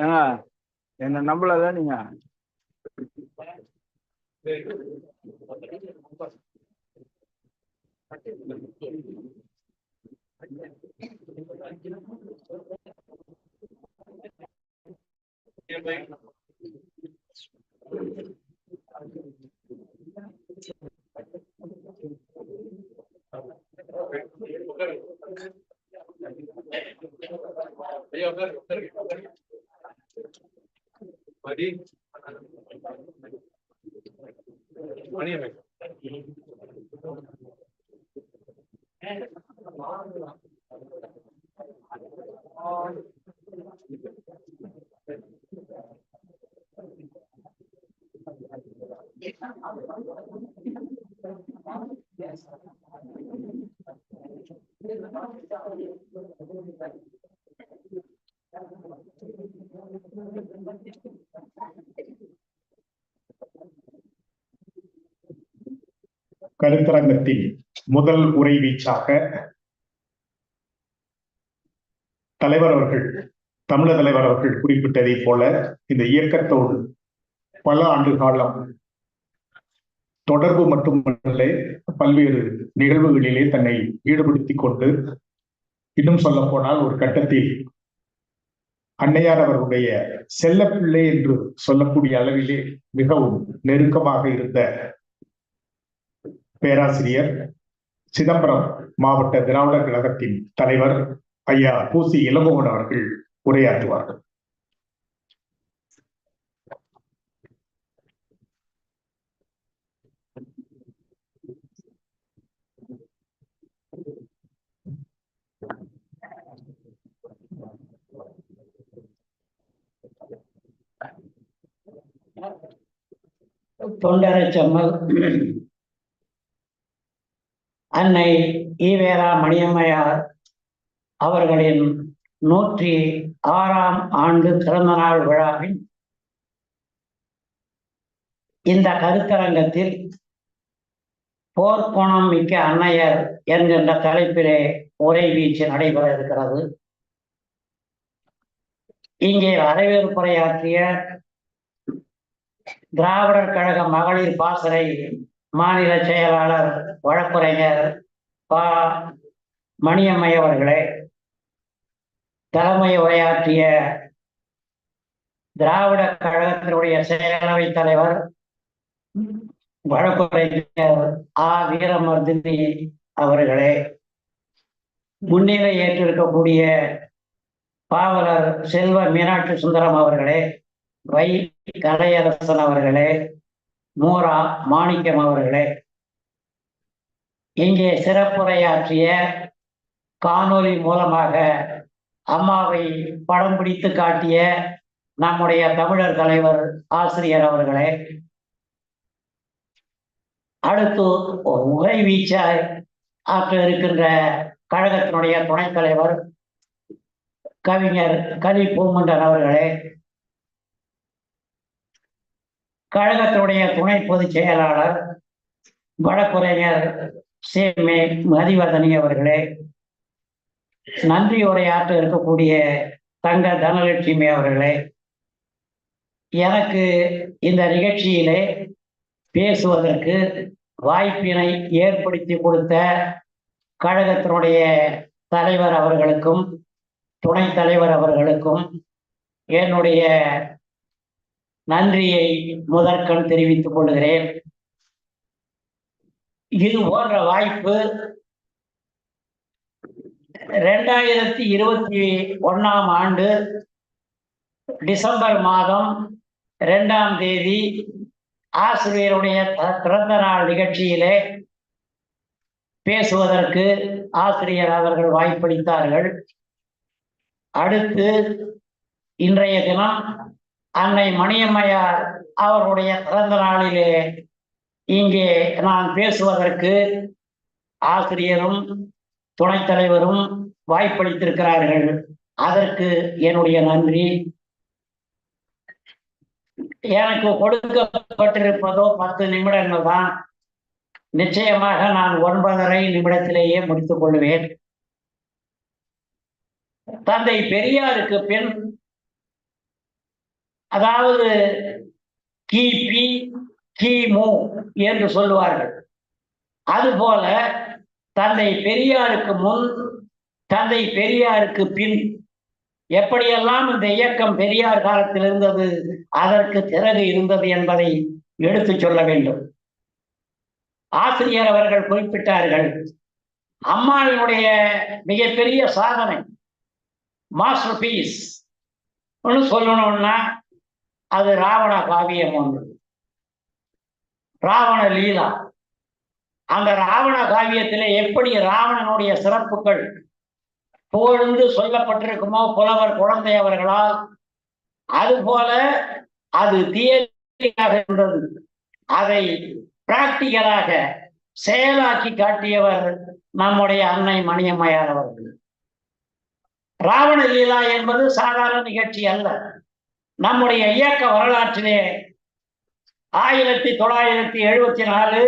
ஏங்க என்ன நம்பலதான் நீங்க Thank you. भैया भाई पानी भाई கருத்தரங்கத்தில் முதல் உரை வீச்சாக தலைவர் அவர்கள் தமிழ தலைவர் அவர்கள் குறிப்பிட்டதை போல இந்த இயக்கத்தோடு பல ஆண்டு காலம் தொடர்பு மட்டுமல்ல பல்வேறு நிகழ்வுகளிலே தன்னை ஈடுபடுத்திக் கொண்டு இன்னும் சொல்ல போனால் ஒரு கட்டத்தில் அன்னையார் அவர்களுடைய செல்லப்பிள்ளை என்று சொல்லக்கூடிய அளவிலே மிகவும் நெருக்கமாக இருந்த பேராசிரியர் சிதம்பரம் மாவட்ட திராவிடர் கழகத்தின் தலைவர் ஐயா பூசி இளமோகன் அவர்கள் உரையாற்றுவார்கள். தொண்டரை செம்மல். அன்னை ஈவேரா மணியம்மையார் அவர்களின் நூற்றி ஆறாம் ஆண்டு பிறந்த நாள் விழாவின் இந்த கருத்தரங்கத்தில் போர்க்குணம் மிக்க அன்னையர் என்கின்ற தலைப்பிலே உரை வீச்சு நடைபெற இருக்கிறது. இங்கே வரவேற்புரையாற்றிய திராவிடர் கழக மகளிர் பாசறை மாநில செயலாளர் வழக்குரைஞர் பா. மணியம்மை அவர்களே தலைமை உரையாற்றிய திராவிட கழகத்தினுடைய செயலவை தலைவர் வழக்குரைஞர் ஆ. வீரமர்தினி அவர்களே முன்னிலை ஏற்றிருக்கக்கூடிய பாவலர் செல்வ மீனாட்சி சுந்தரம் அவர்களே வை. கலையரசன் அவர்களே மூரா மாணிக்கம் அவர்களே. இங்கே சிறப்புரையாற்றிய காணொளி மூலமாக அம்மாவை படம் பிடித்து காட்டிய நம்முடைய தமிழர் தலைவர் ஆசிரியர் அவர்களே. அடுத்து ஒரு உரை வீச்ச ஆற்ற இருக்கின்ற கழகத்தினுடைய துணைத் தலைவர் கவிஞர் கலி பூமண்டன் அவர்களே. கழகத்தினுடைய துணை பொதுச் செயலாளர் வழக்குரைஞர் சேமே மதிவதனி அவர்களே நன்றி உரையாற்ற இருக்கக்கூடிய தங்க தனலட்சுமி அவர்களே எனக்கு இந்த நிகழ்ச்சியிலே பேசுவதற்கு வாய்ப்பினை ஏற்படுத்தி கொடுத்த கழகத்தினுடைய தலைவர் அவர்களுக்கும் துணைத் தலைவர் அவர்களுக்கும் என்னுடைய நன்றியை முதற்கண் தெரிவித்துக் கொள்கிறேன். இது போன்ற வாய்ப்பு ரெண்டாயிரத்தி இருபத்தி ஒண்ணாம் ஆண்டு டிசம்பர் மாதம் இரண்டாம் தேதி ஆசிரியருடைய த- பிறந்த நாள் நிகழ்ச்சியிலே பேசுவதற்கு ஆசிரியர் அவர்கள் வாய்ப்பளித்தார்கள். அடுத்து இன்றைய தினம் அன்னை மணியம்மையார் அவருடைய பிறந்த நாளிலே இங்கே நான் பேசுவதற்கு ஆசிரியரும் துணைத் தலைவரும் வாய்ப்பளித்திருக்கிறார்கள். அதற்கு என்னுடைய நன்றி. எனக்கு கொடுக்கப்பட்டிருப்பதோ பத்து நிமிடங்கள் தான். நிச்சயமாக நான் ஒன்பதரை நிமிடத்திலேயே முடித்துக் கொள்வேன். தந்தை பெரியாருக்கு பின் அதாவது கிபி கிமு என்று சொல்லுவார்கள். அதுபோல தந்தை பெரியாருக்கு முன் தந்தை பெரியாருக்கு பின் எப்படியெல்லாம் இந்த இயக்கம் பெரியார் காலத்தில் இருந்தது அதற்கு பிறகு இருந்தது என்பதை எடுத்துச் சொல்ல வேண்டும். ஆசிரியர் அவர்கள் குறிப்பிட்டார்கள் அம்மாவினுடைய மிகப்பெரிய சாதனை மாஸ்டர் பீஸ் ஒன்று சொல்லணும்னா அது ராவண காவியம் ஒன்று. ராவண லீலா. அந்த ராவண காவியத்திலே எப்படி ராவணனுடைய சிறப்புகள் புகழ்ந்து சொல்லப்பட்டிருக்குமோ புலவர் குழந்தை அவர்களால் அதுபோல அது தியரியாக இருந்தது. அதை பிராக்டிகலாக செயலாக்கி காட்டியவர் நம்முடைய அன்னை மணியம்மையார் அவர்கள். ராவண லீலா என்பது சாதாரண நிகழ்ச்சி அல்ல. நம்முடைய இயக்க வரலாற்றிலே ஆயிரத்தி தொள்ளாயிரத்தி எழுபத்தி நாலு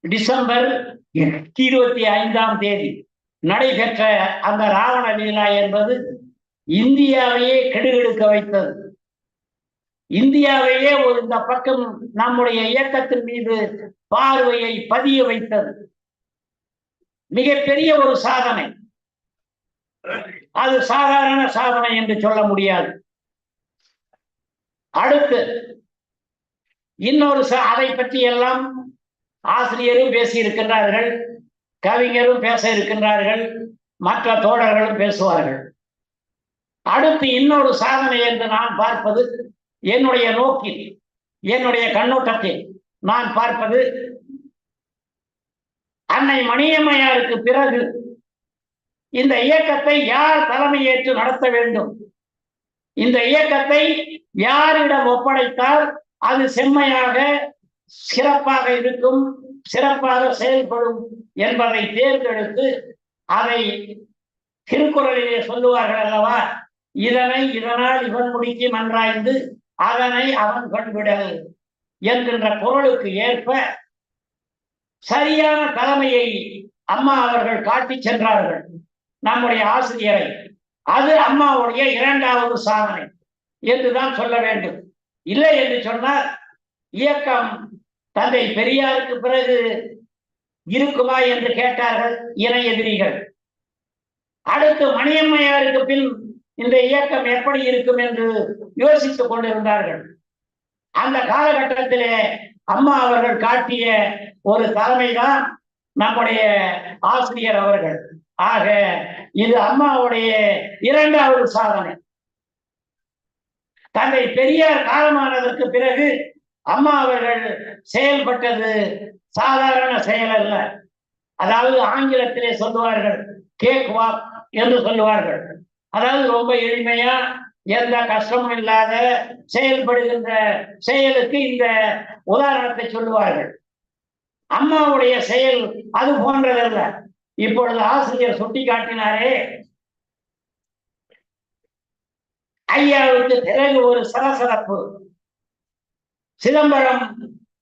டிசம்பர் இருபத்தி ஐந்தாம் தேதி நடைபெற்ற அந்த ராவண லீலா என்பது இந்தியாவையே கெடுகெடுக்க வைத்தது. இந்தியாவையே ஒரு இந்த பக்கம் நம்முடைய இயக்கத்தின் மீது பார்வையை பதிய வைத்தது. மிகப்பெரிய ஒரு சாதனை. அது சாதாரண சாதனை என்று சொல்ல முடியாது. அடுத்து இன்னொரு ச- அதை பற்றி எல்லாம் ஆசிரியரும் பேசி இருக்கின்றார்கள் கவிஞரும் பேச இருக்கின்றார்கள் மற்ற தோழர்களும் பேசுவார்கள். அடுத்து இன்னொரு சாதனை என்று நான் பார்ப்பது என்னுடைய நோக்கில் என்னுடைய கண்ணோட்டத்தில் நான் பார்ப்பது அன்னை மணியம்மையாருக்கு பிறகு இந்த இயக்கத்தை யார் தலைமையேற்று நடத்த வேண்டும்? இந்த இயக்கத்தை யாரிடம் ஒப்படைத்தால் அது செம்மையாக சிறப்பாக இருக்கும் சிறப்பாக செயல்படும் என்பதை தேர்ந்தெடுத்து அதை திருக்குறளிலே சொல்லுவார்கள் அல்லவா? இதனை இதனால் இவன் முடிக்கு மன்றாய்ந்து அதனை அவன் கண்விடல் என்கின்ற பொருளுக்கு ஏற்ப சரியான தலைமையை அம்மா அவர்கள் காட்டி சென்றார்கள். நம்முடைய ஆசிரியரை அது அம்மாவுடைய இரண்டாவது சாதனை. என்றுதான் சொல்ல வேண்டும். இல்லை என்று சொன்னால் இயக்கம் தந்தை பெரியாருக்கு பிறகு இருக்குமா என்று கேட்டார்கள் இணை எதிரிகள். அடுத்து மணியம்மையாருக்கு பின் இந்த இயக்கம் எப்படி இருக்கும் என்று யோசித்துக் கொண்டிருந்தார்கள். அந்த காலகட்டத்திலே அம்மா அவர்கள் காட்டிய ஒரு தலைமைதான் நம்முடைய ஆசிரியர் அவர்கள். ஆக இது அம்மாவுடைய இரண்டாவது சாதனை. தந்தை பெரியார் காலமானதற்கு பிறகு அம்மா அவர்கள் செயல்பட்டது சாதாரண செயல் அல்ல. அதாவது ஆங்கிலத்திலே சொல்லுவார்கள் கேக் வாக் என்று சொல்லுவார்கள். அதாவது ரொம்ப எளிமையா எந்த கஷ்டமும் இல்லாத செயல்படுகின்ற செயலுக்கு இந்த உதாரணத்தை சொல்லுவார்கள். அம்மாவுடைய செயல் அது போன்றதல்ல. இப்பொழுது ஆசிரியர் சுட்டி காட்டினாரே. ஐயாவுக்கு பிறகு ஒரு சலசலப்பு சிதம்பரம்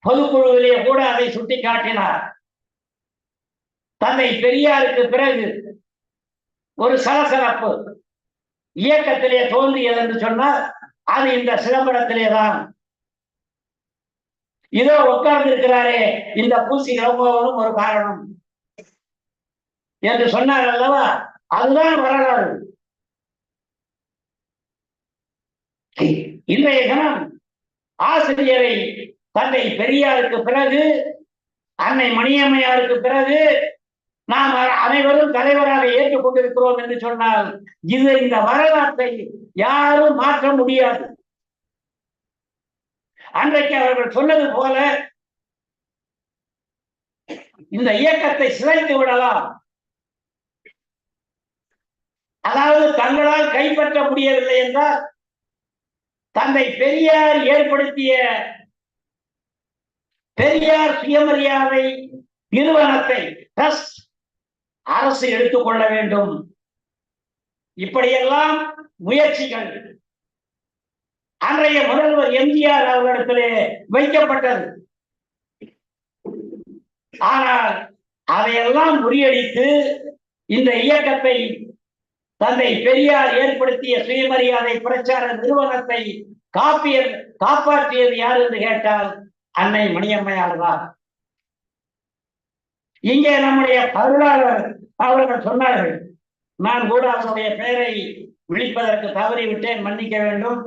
பொதுக்குழுவிலே கூட அதை சுட்டி காட்டினார். தந்தை பெரியாருக்கு பிறகு ஒரு சலசலப்பு இயக்கத்திலே தோன்றியது என்று சொன்னால் அது இந்த சிதம்பரத்திலே தான். இதோ உட்கார்ந்து இருக்கிறாரே இந்த பூசி இளங்கோவனும் ஒரு காரணம். என்று சொன்னார் அல்லவா? அதுதான் வரலாறு. இன்றைய கணம் ஆசிரியரை தந்தை பெரியாருக்கு பிறகு அன்னை மணியம்மையாருக்கு பிறகு நாம் அ- அனைவரும் தலைவராக ஏற்றுக்கொண்டிருக்கிறோம் என்று சொன்னால் இது இந்த வரலாற்றை யாரும் மாற்ற முடியாது. அன்றைக்கு அவர்கள் சொன்னது போல இந்த இயக்கத்தை சிதைத்து விடலாம். அதாவது தங்களால் கைப்பற்ற முடியவில்லை என்றால் தந்தை பெரியார் ஏற்படுத்திய பெரியார் சுயமரியாதை நிறுவனத்தை அரசு எடுத்துக்கொள்ள வேண்டும். இப்படியெல்லாம் முயற்சிகள் அன்றைய முதல்வர் எம்ஜிஆர் அவர்களிடத்திலே வைக்கப்பட்டது. ஆனால் அதையெல்லாம் முறியடித்து இந்த இயக்கத்தை தந்தை பெரியார் ஏற்படுத்திய சுயமரியாதை பிரச்சார நிறுவனத்தை காப்பிய காப்பாற்றியது யார் என்று கேட்டால் அன்னை மணியம்மையார் தான். இங்கே நம்முடைய பருளாளர் அவர்கள் சொன்னார்கள் நான் கூட அவருடைய பெயரை விழிப்பதற்கு தவறிவிட்டேன் மன்னிக்க வேண்டும்.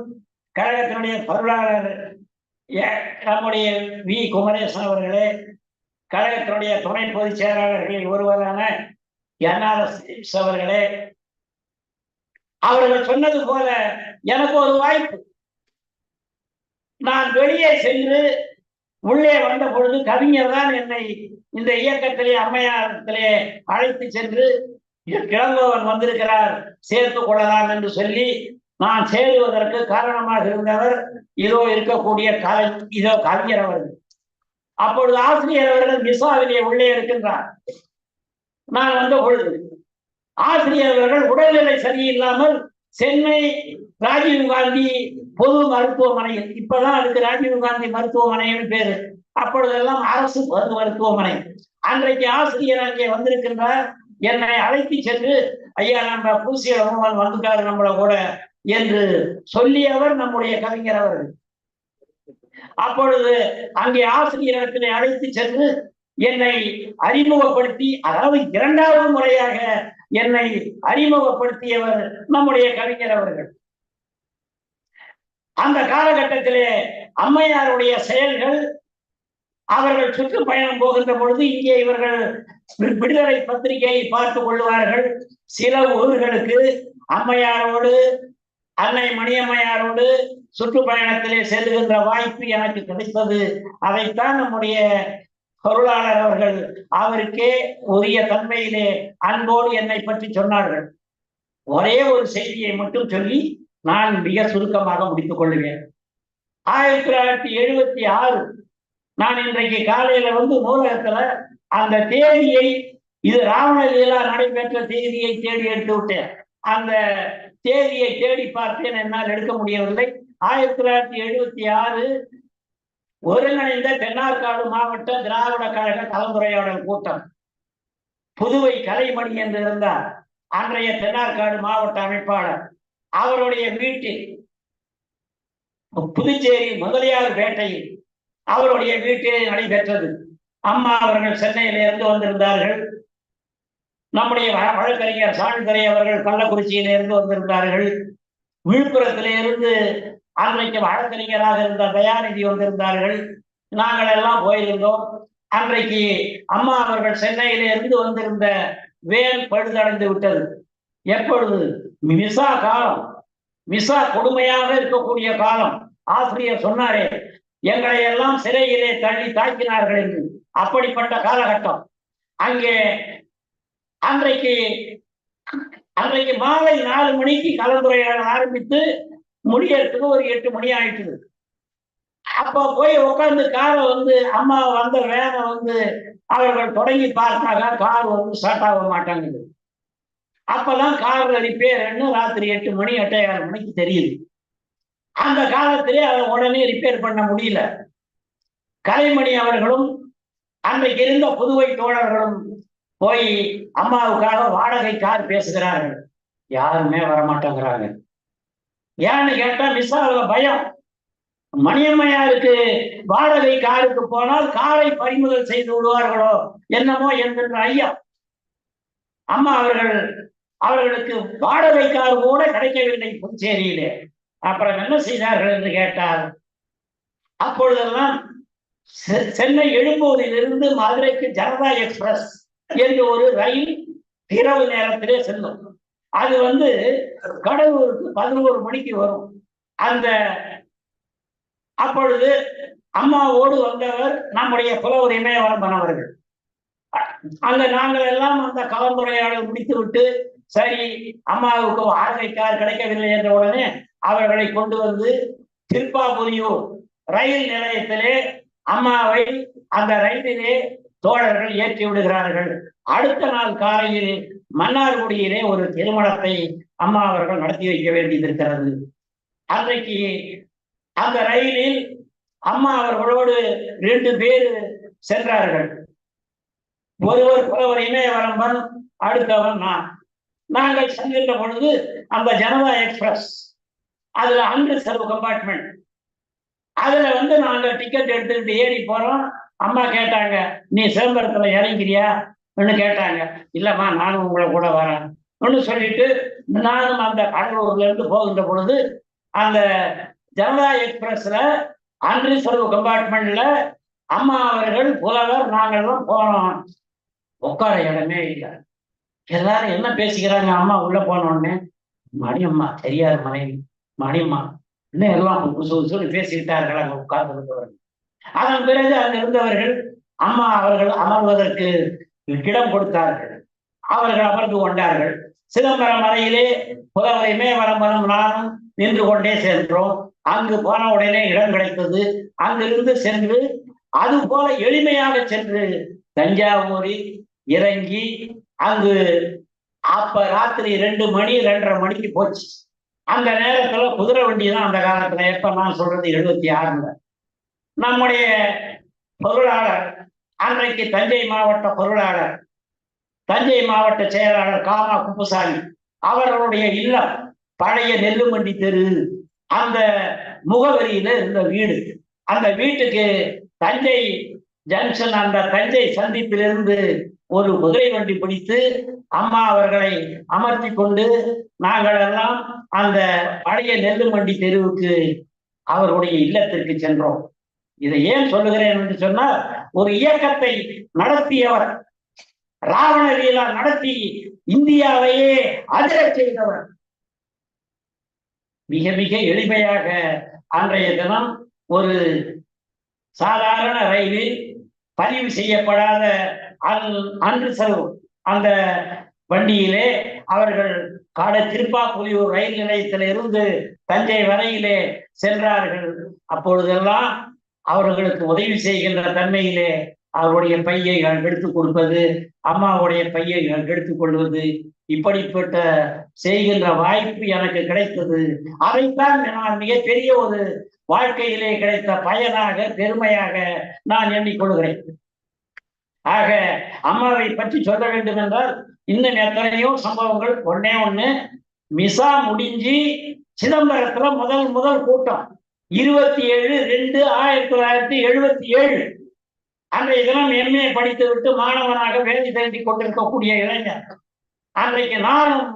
கழகத்தினுடைய பொருளாளர் நம்முடைய வி. குமரேசன் அவர்களே கழகத்தினுடைய துணை பொதுச் செயலாளர்களில் ஒருவரான என்ஆர்எஸ் அவர்களே அவர்கள் சொன்னது போல எனக்கு ஒரு வாய்ப்பு. நான் வெளியே சென்று உள்ளே வந்த பொழுது கவிஞர் தான் என்னை இந்த இயக்கத்திலே அம்மையாரத்திலே அழைத்து சென்று கிளம்பவன் வந்திருக்கிறார் சேர்த்து கொள்ளலாம் என்று சொல்லி நான் சேருவதற்கு காரணமாக இருந்தவர் இதோ இருக்கக்கூடிய கலை இதோ கவிஞர் அவர்கள். அப்பொழுது ஆசிரியர் அவர்கள் மிசாவிலே உள்ளே இருக்கின்றார். நான் வந்த பொழுது ஆசிரியர்கள் உடல்நிலை சரியில்லாமல் சென்னை ராஜீவ் காந்தி பொது மருத்துவமனையில் இப்பதான் அதுக்கு ராஜீவ் காந்தி மருத்துவமனைன்னு பேரு. அப்பொழுதெல்லாம் அரசு பொது மருத்துவமனை. அன்றைக்கு ஆசிரியர் அங்கே வந்திருக்கின்றார். என்னை அழைத்து சென்று ஐயா நம்ம பூசிய ரகுமான் வந்துட்டாரு நம்மள கூட என்று சொல்லியவர் நம்முடைய கவிஞர் அவர்கள். அப்பொழுது அங்கே ஆசிரியரிடத்திலே அழைத்து சென்று என்னை அறிமுகப்படுத்தி அதாவது இரண்டாவது முறையாக என்னை அறிமுகப்படுத்தியவர் நம்முடைய கவிஞர் அவர்கள். அந்த காலகட்டத்திலே அம்மையாருடைய செயல்கள் அவர்கள் சுற்றுப்பயணம் போகின்ற பொழுது இங்கே இவர்கள் விடுதலை பத்திரிகையை பார்த்து கொள்வார்கள். சில ஊர்களுக்கு அம்மையாரோடு அன்னை மணியம்மையாரோடு சுற்றுப்பயணத்திலே செல்லுகின்ற வாய்ப்பு எனக்கு கிடைத்தது. அதைத்தான் நம்முடைய பொருளாளர் அவர்கள் அவருக்கே உரிய தன்மையிலே அன்போடு என்னை பற்றி சொன்னார்கள். ஒரே ஒரு செய்தியை மட்டும் சொல்லி நான் மிக சுருக்கமாக முடித்துக் கொள்ளுவேன். ஆயிரத்தி தொள்ளாயிரத்தி எழுபத்தி ஆறு நான் இன்றைக்கு காலையில வந்து நூலகத்துல அந்த தேதியை இது ராவண நடைபெற்ற தேதியை தேடி எடுத்து விட்டேன். அந்த தேதியை தேடி பார்த்தேன். என்னால் எடுக்க முடியவில்லை. ஆயிரத்தி தொள்ளாயிரத்தி எழுபத்தி ஆறு ஒருங்கிணைந்த தென்னார்காடு மாவட்ட திராவிட கழக கலந்துரையாடல் கூட்டம். புதுவை கலைமணி என்று இருந்தார் அன்றைய தென்னார்காடு மாவட்ட அமைப்பாளர். அவருடைய வீட்டில் புதுச்சேரி முதலியார் பேட்டையில் அவருடைய வீட்டிலே நடைபெற்றது. அம்மா அவர்கள் சென்னையிலிருந்து வந்திருந்தார்கள். நம்முடைய வழக்கறிஞர் சாமித்துறை அவர்கள் கள்ளக்குறிச்சியிலிருந்து வந்திருந்தார்கள். விழுப்புரத்திலே இருந்து அன்றைக்கு வழக்கறிஞராக இருந்த தயாநிதி வந்திருந்தார்கள். நாங்கள் எல்லாம் போயிருந்தோம். அன்றைக்கு அம்மா அவர்கள் சென்னையிலிருந்து வந்திருந்த வேல் பழுதடைந்து விட்டது. எப்பொழுது? மிசா காலம். மிசா கொடுமையாக இருக்கக்கூடிய காலம். ஆசிரியர் சொன்னாரே எங்களை எல்லாம் சிறையிலே தள்ளி தாக்கினார்கள் என்று. அப்படிப்பட்ட காலகட்டம். அங்கே அன்றைக்கு அன்றைக்கு மாலை நாலு மணிக்கு கலந்துரையாடல் ஆரம்பித்து முடியறதுக்கு ஒரு எட்டு மணி ஆயிட்டுது. அப்ப போய் உட்காந்து காரை வந்து அம்மா வந்த வேலை வந்து அவர்கள் தொடங்கி பார்த்தாங்க. கார் வந்து ஸ்டார்ட் ஆக மாட்டாங்குது. அப்பதான் கார் ரிப்பேர்னு ராத்திரி எட்டு மணி எட்டையாறு மணிக்கு தெரியுது. அந்த காலத்திலே அதை உடனே ரிப்பேர் பண்ண முடியல. கலைமணி அவர்களும் அன்றைக்கு இருந்த புதுவை தோழர்களும் போய் அம்மாவுக்காக வாடகை கார் பேசுகிறார்கள். யாருமே வரமாட்டேங்கிறாங்க. ஏன்னு கேட்டா மிஸ் ஆகுற பயம். மணியம்மையாருக்கு வாடகை காருக்கு போனால் காரை பறிமுதல் செய்து விடுவார்களோ என்னமோ என்கின்ற ஐயம் அம்மா அவர்கள் அவர்களுக்கு வாடகை கார் கூட கிடைக்கவில்லை புதுச்சேரியிலே. அப்புறம் என்ன செய்தார்கள் என்று கேட்டார் அப்பொழுதெல்லாம் செ- சென்னை எழும்பூரிலிருந்து மதுரைக்கு ஜனதா எக்ஸ்பிரஸ் என்று ஒரு ரயில் இரவு நேரத்திலே செல்லும். அது வந்து கடலூருக்கு பதினோரு மணிக்கு வரும். அந்த அப்பொழுது அம்மாவோடு வந்தவர் நம்முடைய புலவர் இமயவரம்பன் அவர்கள் அங்க நாங்கள் எல்லாம் அந்த கலந்துரையாடல் முடித்து விட்டு சரி அம்மாவுக்கு வாடகை கார் கிடைக்கவில்லை என்ற உடனே அவர்களை கொண்டு வந்து திருப்பாபுரியூர் ரயில் நிலையத்திலே அம்மாவை அந்த ரயிலிலே தோழர்கள் ஏற்றி விடுகிறார்கள். அடுத்த நாள் காலையில் மன்னார்குடியிலே ஒரு திருமணத்தை அம்மா அவர்கள் நடத்தி வைக்க வேண்டியிருக்கிறது. அன்றைக்கு அந்த ரயிலில் அம்மா அவர்களோடு ரெண்டு பேர் சென்றார்கள். ஒருவர் புலவர் இமயவரம்பன் அடுத்தவன் நான். நாங்கள் செல்கின்ற பொழுது அந்த ஜனதா எக்ஸ்பிரஸ். அதுல அன்று செலவு கம்பார்ட்மெண்ட். அதுல வந்து நாங்கள் டிக்கெட் எடுத்துக்கிட்டு ஏறி போறோம். அம்மா கேட்டாங்க நீ சிதம்பரத்துல இறங்கிறியா? ஒன்று கேட்டாங்க. இல்லைம்மா நானும் உங்களை கூட வரேன். ஒன்று சொல்லிட்டு நானும் அந்த கடலூர்ல இருந்து போகின்ற பொழுது அந்த ஜனதா எக்ஸ்பிரஸ்ல அன்று செலவு கம்பார்ட்மெண்ட்ல அம்மா அவர்கள் புலவர் நாங்கள்லாம் போனோம். உட்கார இடமே இல்லை. எல்லாரும் என்ன பேசிக்கிறாங்க? அம்மா உள்ள போனோடனே மணியம்மா தெரியாத மனைவி. மணியம்மா இன்னும் எல்லாம் புசு புசுன்னு பேசிக்கிட்டார்கள் அங்க உட்கார்ந்து இருந்தவர்கள் அதன் பிறகு அங்க இருந்தவர்கள் அம்மா அவர்கள் அமர்வதற்கு இடம் கொடுத்தார்கள். அவர்கள் அமர்ந்து கொண்டார்கள். சிதம்பரம் மலையிலே புலவரையுமே வரும் நானும் நின்று கொண்டே சென்றோம். அங்கு போன உடனே இடம் கிடைத்தது. அங்கிருந்து சென்று அது போல எளிமையாக சென்று தஞ்சாவூரில் இறங்கி அங்கு அப்ப ராத்திரி ரெண்டு மணி ரெண்டரை மணிக்கு போச்சு. அந்த நேரத்துல குதிரை வண்டி தான் அந்த காலத்துல. எப்ப நான் சொல்றது எழுபத்தி ஆறுல. நம்முடைய பொருளாளர் அன்றைக்கு தஞ்சை மாவட்ட பொருளாளர் தஞ்சை மாவட்ட செயலாளர் காமா குப்புசாமி அவர்களுடைய இல்லம் பழைய நெல்லுமண்டி தெரு அந்த முகவரியில இருந்த வீடு. அந்த வீட்டுக்கு தஞ்சை ஜங்ஷன் அந்த தஞ்சை சந்திப்பிலிருந்து ஒரு குதிரை வண்டி பிடித்து அம்மா அவர்களை அமர்த்தி கொண்டு நாங்கள் எல்லாம் அந்த பழைய நெல்லுமண்டி தெருவுக்கு அவருடைய இல்லத்திற்கு சென்றோம். இதை ஏன் சொல்லுகிறேன் என்று சொன்னால் ஒரு இயக்கத்தை நடத்தியவர். ராவண லீலா நடத்தி இந்தியாவையே அதிர செய்தவர். மிக மிக எளிமையாக அன்றைய தினம் ஒரு சாதாரண ரயிலில் பதிவு செய்யப்படாத அன்று செல்வம் அந்த வண்டியிலே அவர்கள் காட திருப்பாப்புலியூர் ரயில் நிலையத்தில் இருந்து தஞ்சை வரையிலே சென்றார்கள். அப்பொழுதெல்லாம் அவர்களுக்கு உதவி செய்கின்ற தன்மையிலே அவருடைய பையை எடுத்துக் கொடுப்பது அம்மாவுடைய பையை எடுத்துக் கொள்வது இப்படிப்பட்ட செய்கின்ற வாய்ப்பு எனக்கு கிடைத்தது. அதைத்தான் நான் மிகப்பெரிய ஒரு வாழ்க்கையிலே கிடைத்த பயனாக பெருமையாக நான் எண்ணிக்கொள்கிறேன். ஆக அம்மாவை பற்றி சொல்ல வேண்டும் என்றால் இன்னும் எத்தனையோ சம்பவங்கள் ஒன்னே ஒண்ணு. மிசா முடிஞ்சு சிதம்பரத்துல முதல் முதல் கூட்டம். இருபத்தி ஏழு ரெண்டு ஆயிரத்தி தொள்ளாயிரத்தி எழுபத்தி ஏழு அன்றைய தினம் எம்ஏ படித்து விட்டு மாணவனாக வேலை தேடி கொண்டிருக்கக்கூடிய இளைஞர். அன்றைக்கு நானும்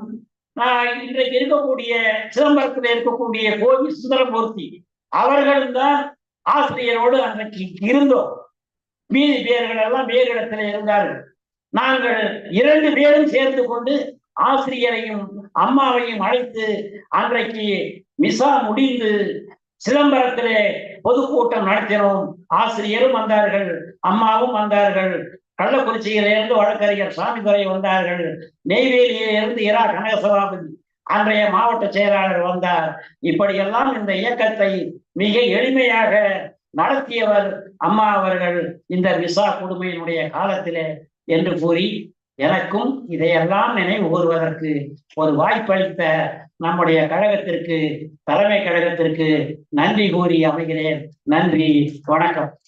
நான் இன்றைக்கு இருக்கக்கூடிய சிதம்பரத்தில் இருக்கக்கூடிய கோவி சுந்தரமூர்த்தி அவர்களும் தான் ஆசிரியரோடு அன்றைக்கு இருந்தோம். மீதி பேர்கள் எல்லாம் வேறு இடத்துல இருந்தார்கள். நாங்கள் இரண்டு பேரும் சேர்ந்து கொண்டு ஆசிரியரையும் அம்மாவையும் அழைத்து அன்றைக்கு மிசா முடிந்து சிதம்பரத்திலே பொதுக்கூட்டம் நடத்தினோம். ஆசிரியரும் வந்தார்கள் அம்மாவும் வந்தார்கள். கள்ளக்குறிச்சியிலிருந்து வழக்கறிஞர் சாமிதுரை வந்தார்கள். நெய்வேலியிலிருந்து இரா கனகசபாபதி அன்றைய மாவட்ட செயலாளர் வந்தார். இப்படியெல்லாம் இந்த இயக்கத்தை மிக எளிமையாக நடத்தியவர் அம்மா அவர்கள் இந்த விசா கொடுமையினுடைய காலத்திலே என்று கூறி எனக்கும் இதையெல்லாம் நினைவு கூறுவதற்கு ஒரு வாய்ப்பளித்த நம்முடைய கழகத்திற்கு தலைமை கழகத்திற்கு நன்றி கூறி அமைகிறேன். நன்றி வணக்கம்.